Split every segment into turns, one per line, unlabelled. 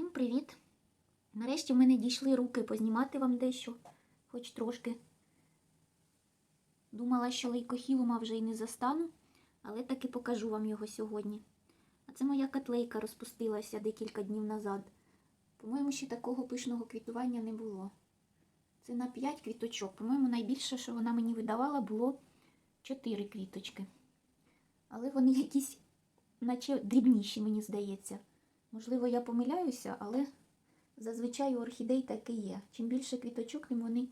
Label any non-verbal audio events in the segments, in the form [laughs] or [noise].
Всім привіт! Нарешті в мене дійшли руки познімати вам дещо, хоч трошки. Думала, що лейкохілума вже й не застану, але таки покажу вам його сьогодні. А це моя котлейка розпустилася декілька днів назад. По-моєму, ще такого пишного квітування не було. Це на 5 квіточок. По-моєму, найбільше, що вона мені видавала, було 4 квіточки. Але вони якісь, наче дрібніші, мені здається. Можливо, я помиляюся, але зазвичай у орхідей таке є. Чим більше квіточок, тим вони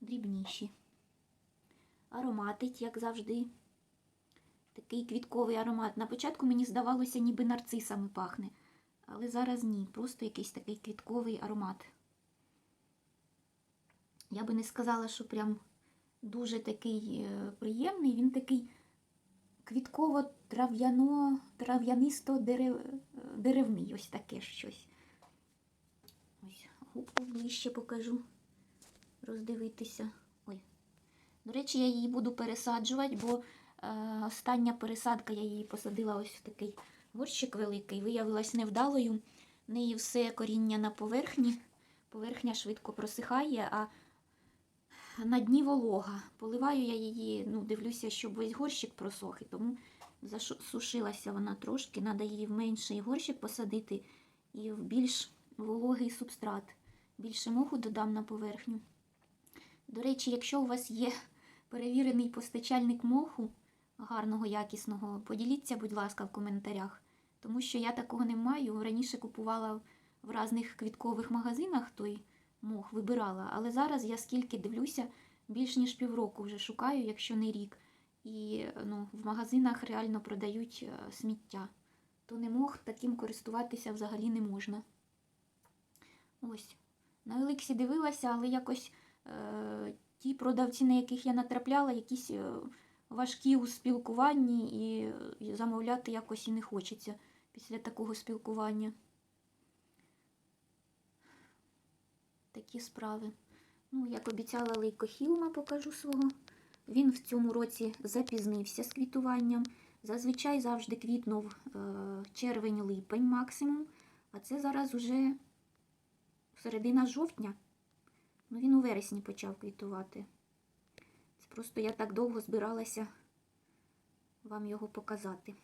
дрібніші. Ароматить, як завжди. Такий квітковий аромат. На початку мені здавалося, ніби нарцисами пахне. Але зараз ні, просто якийсь такий квітковий аромат. Я би не сказала, що прям дуже такий е, приємний. Він такий квітково-трав'яно, трав'янисто дерев, деревний, ось таке щось. Ось губку ближче покажу, роздивитися. Ой. До речі, я її буду пересаджувати, бо е, остання пересадка я її посадила ось в такий горщик великий, виявилась невдалою. В неї все коріння на поверхні. Поверхня швидко просихає, а на дні волога. Поливаю я її, ну, дивлюся, щоб весь горщик просох, і тому засушилася вона трошки. Треба її в менший горщик посадити і в більш вологий субстрат. Більше моху додам на поверхню. До речі, якщо у вас є перевірений постачальник моху, гарного, якісного, поділіться, будь ласка, в коментарях. Тому що я такого не маю. Раніше купувала в різних квіткових магазинах той мох вибирала. Але зараз я скільки дивлюся, більш ніж півроку вже шукаю, якщо не рік. І ну, в магазинах реально продають е, сміття. То не мох таким користуватися взагалі не можна. Ось. На Еликсі дивилася, але якось е, ті продавці, на яких я натрапляла, якісь е, важкі у спілкуванні і, і замовляти якось і не хочеться після такого спілкування. Такі справи. Ну, як обіцяла лейкохілма, покажу свого. Він в цьому році запізнився з квітуванням. Зазвичай завжди квітнув е, червень-липень максимум. А це зараз уже середина жовтня. Ну, він у вересні почав квітувати. Це просто я так довго збиралася вам його показати.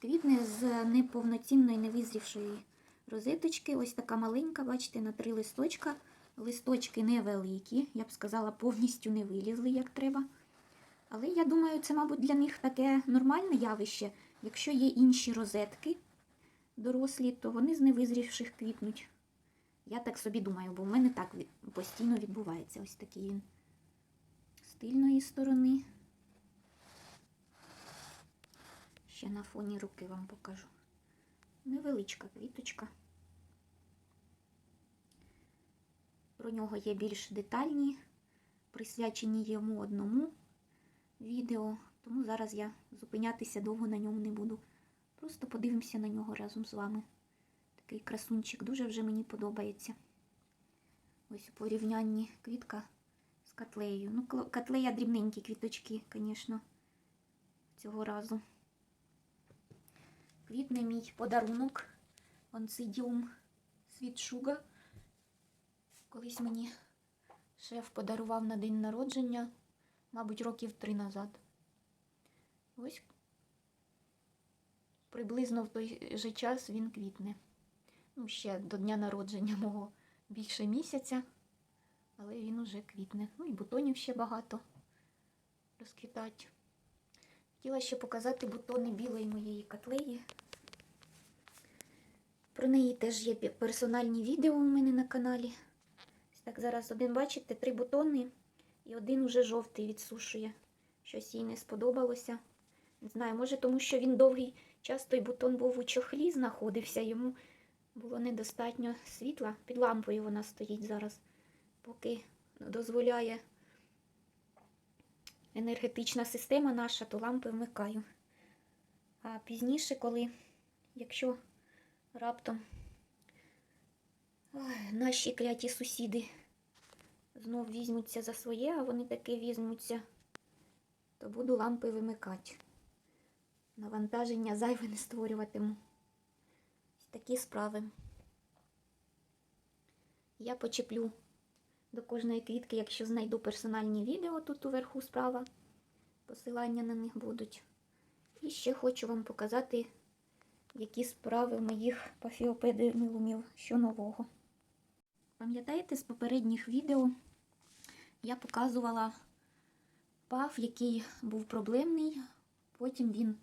Квітне з неповноцінної невизрівшої розеточки. Ось така маленька, бачите, на три листочка. Листочки невеликі, я б сказала, повністю не вилізли, як треба. Але я думаю, це, мабуть, для них таке нормальне явище. Якщо є інші розетки дорослі, то вони з невизрівших квітнуть. Я так собі думаю, бо в мене так постійно відбувається. Ось такий він з тильної сторони. Ще на фоні руки вам покажу. Невеличка квіточка. Про нього є більш детальні, присвячені йому одному відео, тому зараз я зупинятися довго на ньому не буду. Просто подивимося на нього разом з вами. Такий красунчик дуже вже мені подобається. Ось у порівнянні квітка з котлеєю. Ну, котлея дрібненькі квіточки, звісно, цього разу. Квітне мій подарунок. Онцидіум світшуга. Колись мені шеф подарував на день народження, мабуть, років три назад. Ось приблизно в той же час він квітне. Ну, ще до дня народження мого більше місяця, але він уже квітне. Ну і бутонів ще багато розквітать. Хотіла ще показати бутони білої моєї котлеї. Про неї теж є персональні відео у мене на каналі. Так, зараз один, бачите, три бутони і один уже жовтий відсушує. Щось їй не сподобалося. Не знаю, може, тому що він довгий час той бутон був у чохлі, знаходився, йому було недостатньо світла. Під лампою вона стоїть зараз, поки дозволяє енергетична система наша, то лампи вмикаю. А пізніше, коли, якщо раптом ой, наші кляті сусіди знов візьмуться за своє, а вони таки візьмуться, то буду лампи вимикати. Навантаження зайве не створюватиму. Такі справи. Я почеплю до кожної квітки, якщо знайду персональні відео тут уверху справа. Посилання на них будуть. І ще хочу вам показати, які справи моїх пафіопедимилумів, що нового. Пам'ятаєте, з попередніх відео я показувала паф, який був проблемний, потім він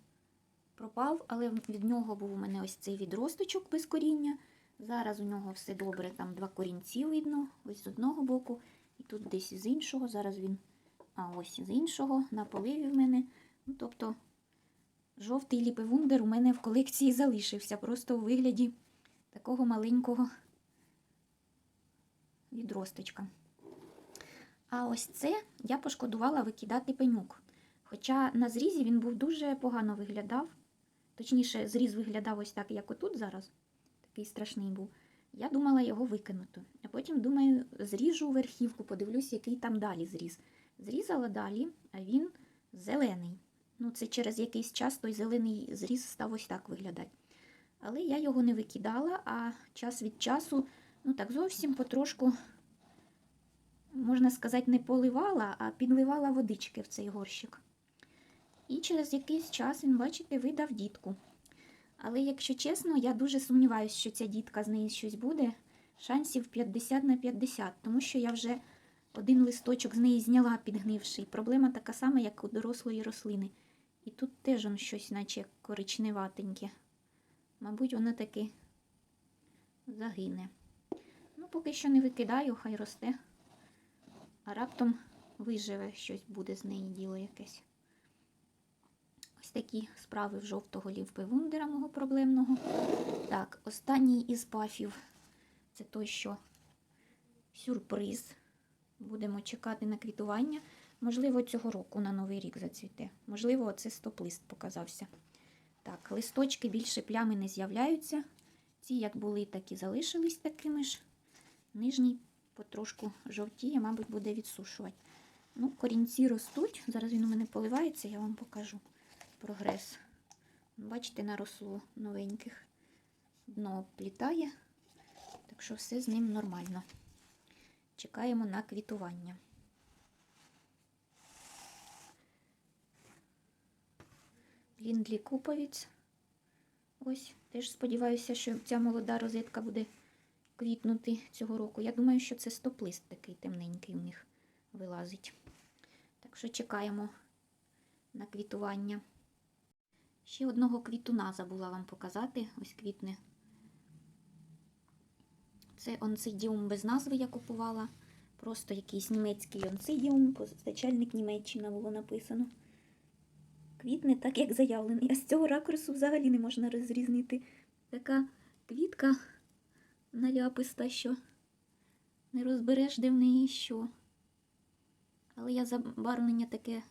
пропав, але від нього був у мене ось цей відросточок без коріння. Зараз у нього все добре, там два корінці видно, ось з одного боку, і тут десь з іншого. Зараз він, а ось з іншого, на поливі в мене. Ну, тобто, жовтий ліпевундер у мене в колекції залишився, просто у вигляді такого маленького відросточка. А ось це я пошкодувала викидати пенюк. Хоча на зрізі він був дуже погано виглядав. Точніше, зріз виглядав ось так, як отут зараз. Такий страшний був. Я думала його викинути. А потім, думаю, зріжу верхівку, подивлюсь, який там далі зріз. Зрізала далі, а він зелений. Ну, це через якийсь час той зелений зріз став ось так виглядати. Але я його не викидала, а час від часу, ну так зовсім потрошку, можна сказати, не поливала, а підливала водички в цей горщик. І через якийсь час він, бачите, видав дітку. Але, якщо чесно, я дуже сумніваюся, що ця дітка з неї щось буде. Шансів 50 на 50, тому що я вже один листочок з неї зняла підгнивший. Проблема така сама, як у дорослої рослини. І тут теж он щось, наче коричневатеньке. Мабуть, вона таки загине. Ну, поки що не викидаю, хай росте. А раптом виживе щось буде з неї діло якесь. Ось такі справи в жовтого лівпивундера мого проблемного. Так, останній із пафів це той, що сюрприз. Будемо чекати на квітування. Можливо, цього року на Новий рік зацвіте. Можливо, це стоп-лист показався. Так, листочки більше плями не з'являються. Ці, як були, так і залишились такими ж. Нижній потрошку жовтіє, мабуть, буде відсушувати. Ну, корінці ростуть. Зараз він у мене поливається, я вам покажу прогрес. Бачите, наросло новеньких. Дно обплітає, так що все з ним нормально. Чекаємо на квітування. Ліндлі куповіць. Ось, теж сподіваюся, що ця молода розетка буде квітнути цього року. Я думаю, що це стоп-лист такий темненький у них вилазить. Так що чекаємо на квітування. Ще одного квітуна забула вам показати. Ось квітне. Це онцидіум без назви я купувала. Просто якийсь німецький онцидіум, постачальник Німеччина було написано. Квітне так, як заявлений. А з цього ракурсу взагалі не можна розрізнити. Така квітка наляписта, що не розбереш, де в неї що. Але я забарвлення таке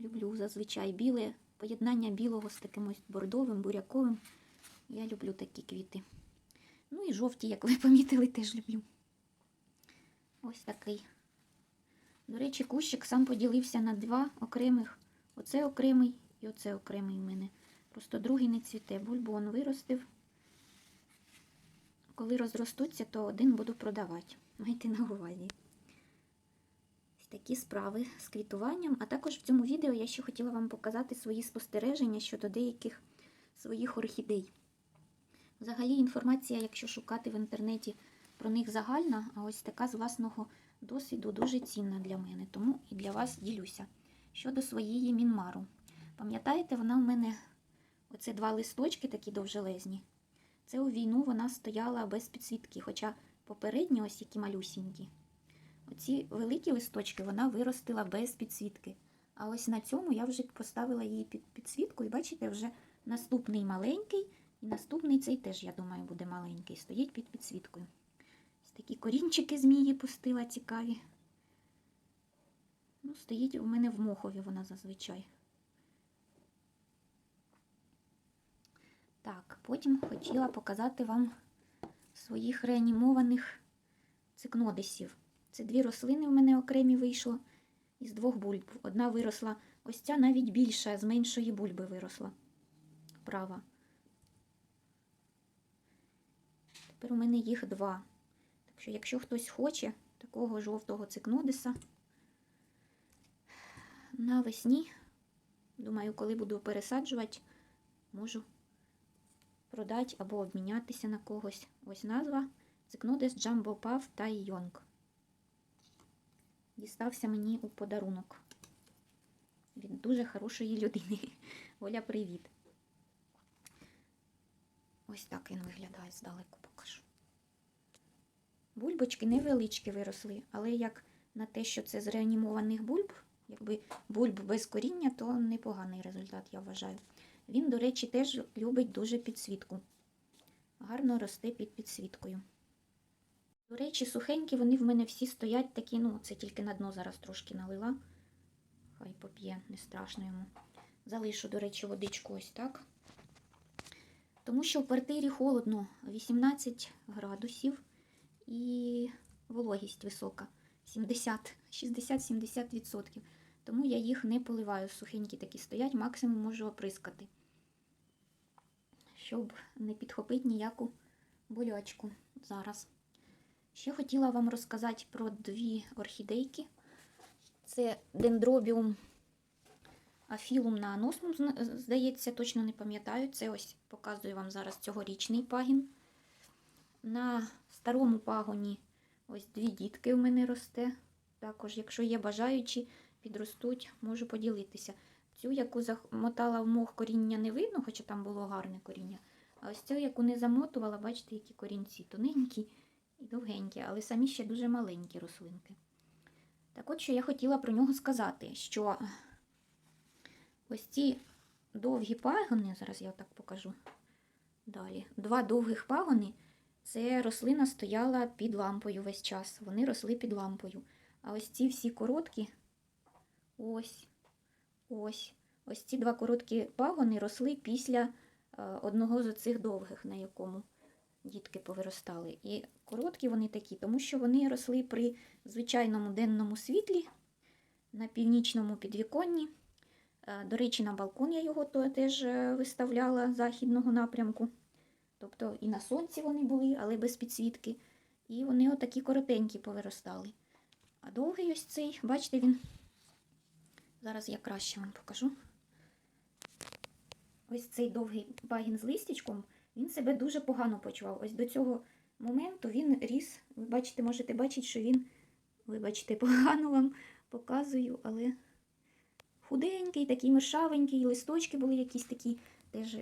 люблю зазвичай біле. Поєднання білого з таким ось бордовим, буряковим. Я люблю такі квіти. Ну і жовті, як ви [laughs] помітили, теж люблю. Ось такий. До речі, кущик сам поділився на два окремих. Оце окремий і оце окремий в мене. Просто другий не цвіте. Бульбон виростив. Коли розростуться, то один буду продавати. Майте на увазі. Такі справи з квітуванням. А також в цьому відео я ще хотіла вам показати свої спостереження щодо деяких своїх орхідей. Взагалі, інформація, якщо шукати в інтернеті про них загальна, а ось така з власного досвіду дуже цінна для мене, тому і для вас ділюся. Щодо своєї мінмару. Пам'ятаєте, вона в мене оце два листочки такі довжелезні. Це у війну вона стояла без підсвітки, хоча попередні ось які малюсінькі. Оці великі листочки вона виростила без підсвітки. А ось на цьому я вже поставила її під підсвітку, і бачите, вже наступний маленький, і наступний цей теж, я думаю, буде маленький. Стоїть під підсвіткою. Ось такі корінчики змії пустила цікаві. Ну, Стоїть у мене в мохові вона зазвичай. Так, потім хотіла показати вам своїх реанімованих цикнодисів. Це дві рослини в мене окремі вийшло із двох бульб. Одна виросла, ось ця навіть більша, з меншої бульби виросла. Права. Тепер у мене їх два. Так що, якщо хтось хоче такого жовтого цикнодиса, навесні, думаю, коли буду пересаджувати, можу продати або обмінятися на когось. Ось назва Цикнодис Jumbo Puff Tai Yong. Дістався мені у подарунок від дуже хорошої людини. [laughs] Оля, привіт. Ось так він виглядає здалеку покажу. Бульбочки невеличкі виросли, але як на те, що це з реанімованих бульб, якби бульб без коріння, то непоганий результат, я вважаю. Він, до речі, теж любить дуже підсвітку. Гарно росте під підсвіткою. До речі, сухенькі вони в мене всі стоять такі, ну, це тільки на дно зараз трошки налила. Хай поп'є, не страшно йому. Залишу, до речі, водичку ось так. Тому що в квартирі холодно, 18 градусів і вологість висока 70, 60-70%. Тому я їх не поливаю, сухенькі такі стоять, максимум можу оприскати, щоб не підхопити ніяку болячку зараз. Ще хотіла вам розказати про дві орхідейки. Це дендробіум афілум на аносмум, здається, точно не пам'ятаю. Це ось показую вам зараз цьогорічний пагін. На старому пагоні ось дві дітки у мене росте. Також, якщо є бажаючі, підростуть, можу поділитися. Цю, яку замотала в мох коріння не видно, хоча там було гарне коріння. А ось цю, яку не замотувала, бачите, які корінці тоненькі і довгенькі, але самі ще дуже маленькі рослинки. Так от, що я хотіла про нього сказати, що ось ці довгі пагони, зараз я так покажу далі. Два довгих пагони це рослина стояла під лампою весь час. Вони росли під лампою. А ось ці всі короткі, ось, ось, ось ці два короткі пагони росли після е, одного з цих довгих, на якому дітки повиростали. І короткі вони такі, тому що вони росли при звичайному денному світлі на північному підвіконні. Е, До речі, на балкон я його теж е, виставляла західного напрямку. Тобто і на сонці вони були, але без підсвітки. І вони отакі коротенькі повиростали. А довгий ось цей, бачите, він. Зараз я краще вам покажу. Ось цей довгий пагін з листячком, він себе дуже погано почував. Ось до цього моменту він ріс. Ви бачите, можете бачити, що він, вибачте, [laughs] погано вам показую, але худенький, такий мишавенький, листочки були якісь такі, теж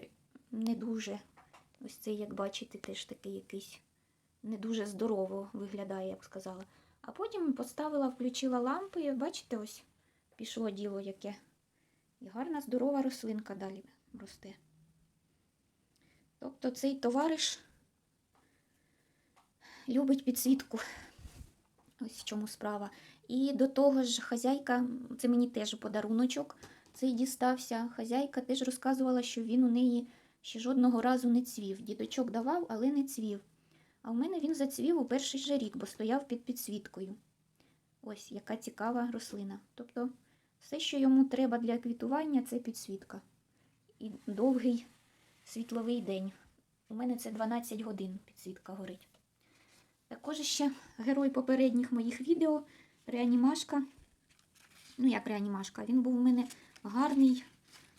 не дуже. Ось цей, як бачите, теж такий якийсь не дуже здорово виглядає, я б сказала. А потім поставила, включила лампи, і бачите, ось пішло діло яке. І гарна, здорова рослинка далі росте. Тобто цей товариш любить підсвітку. Ось в чому справа. І до того ж, хазяйка, це мені теж подаруночок, цей дістався. Хазяйка теж розказувала, що він у неї ще жодного разу не цвів. Дідочок давав, але не цвів. А в мене він зацвів у перший же рік, бо стояв під підсвіткою. Ось яка цікава рослина. Тобто, все, що йому треба для квітування, це підсвітка. І довгий світловий день. У мене це 12 годин підсвітка горить. Також ще герой попередніх моїх відео реанімашка. Ну, як реанімашка, він був у мене гарний,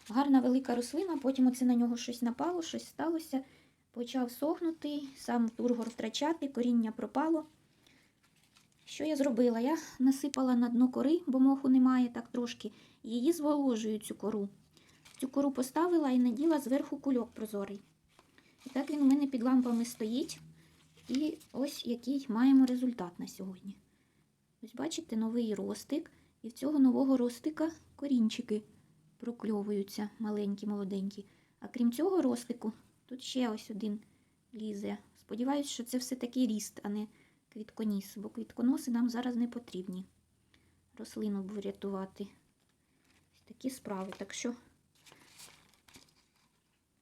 гарна велика рослина, потім оце на нього щось напало, щось сталося. Почав сохнути, сам тургор втрачати, коріння пропало. Що я зробила? Я насипала на дно кори, бо моху немає так трошки, її зволожую цю кору. Цю кору поставила і наділа зверху кульок прозорий. І так він у мене під лампами стоїть. І ось який маємо результат на сьогодні. Ось бачите, новий ростик, і в цього нового ростика корінчики прокльовуються, маленькі, молоденькі. А крім цього ростику, тут ще ось один лізе. Сподіваюсь, що це все-таки ріст, а не квітконіс, бо квітконоси нам зараз не потрібні. Рослину врятувати. Ось такі справи. Так що,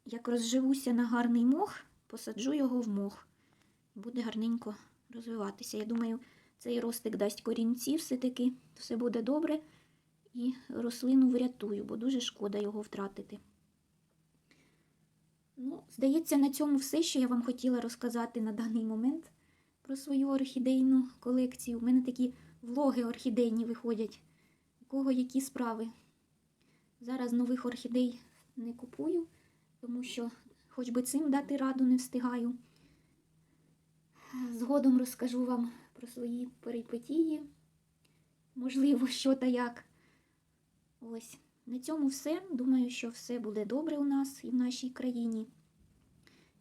як розживуся на гарний мох, посаджу його в мох. Буде гарненько розвиватися. Я думаю, цей ростик дасть корінці, все-таки все буде добре. І рослину врятую, бо дуже шкода його втратити. Ну, здається, на цьому все, що я вам хотіла розказати на даний момент про свою орхідейну колекцію. У мене такі влоги орхідейні виходять. У кого які справи. Зараз нових орхідей не купую, тому що хоч би цим дати раду не встигаю. Згодом розкажу вам про свої перипетії. Можливо, що та як. Ось. На цьому все. Думаю, що все буде добре у нас і в нашій країні.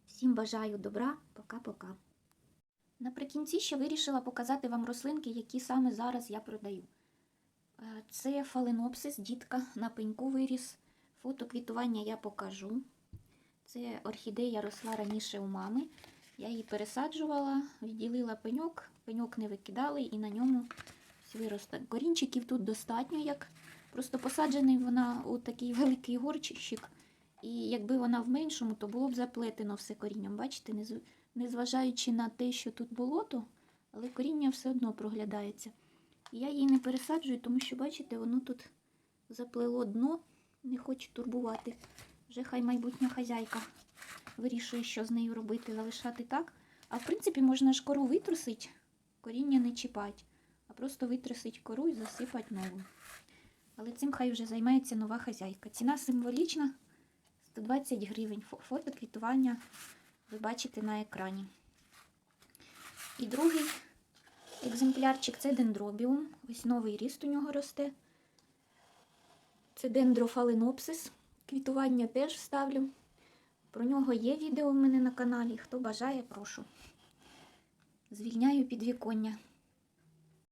Всім бажаю добра. Пока-пока. Наприкінці ще вирішила показати вам рослинки, які саме зараз я продаю. Е, Це фаленопсис, дітка на пеньку виріс. Фото квітування я покажу. Це орхідея росла раніше у мами. Я її пересаджувала, відділила пеньок, пеньок не викидали і на ньому виросте. Корінчиків тут достатньо, як просто посаджений вона у такий великий горчик. І якби вона в меншому, то було б заплетено все корінням. Бачите, незважаючи на те, що тут болото, але коріння все одно проглядається. Я її не пересаджую, тому що, бачите, воно тут заплело дно, не хочу турбувати. Вже хай майбутня хазяйка вирішує, що з нею робити, залишати так. А в принципі, можна ж кору витрусити, коріння не чіпати, а просто витрусити кору і засипати нову. Але цим хай вже займається нова хазяйка. Ціна символічна 120 гривень. Фото квітування ви бачите на екрані. І другий екземплярчик це дендробіум. Ось новий ріст у нього росте. Це дендрофаленопсис. Квітування теж вставлю. Про нього є відео в мене на каналі. Хто бажає, прошу. Звільняю підвіконня.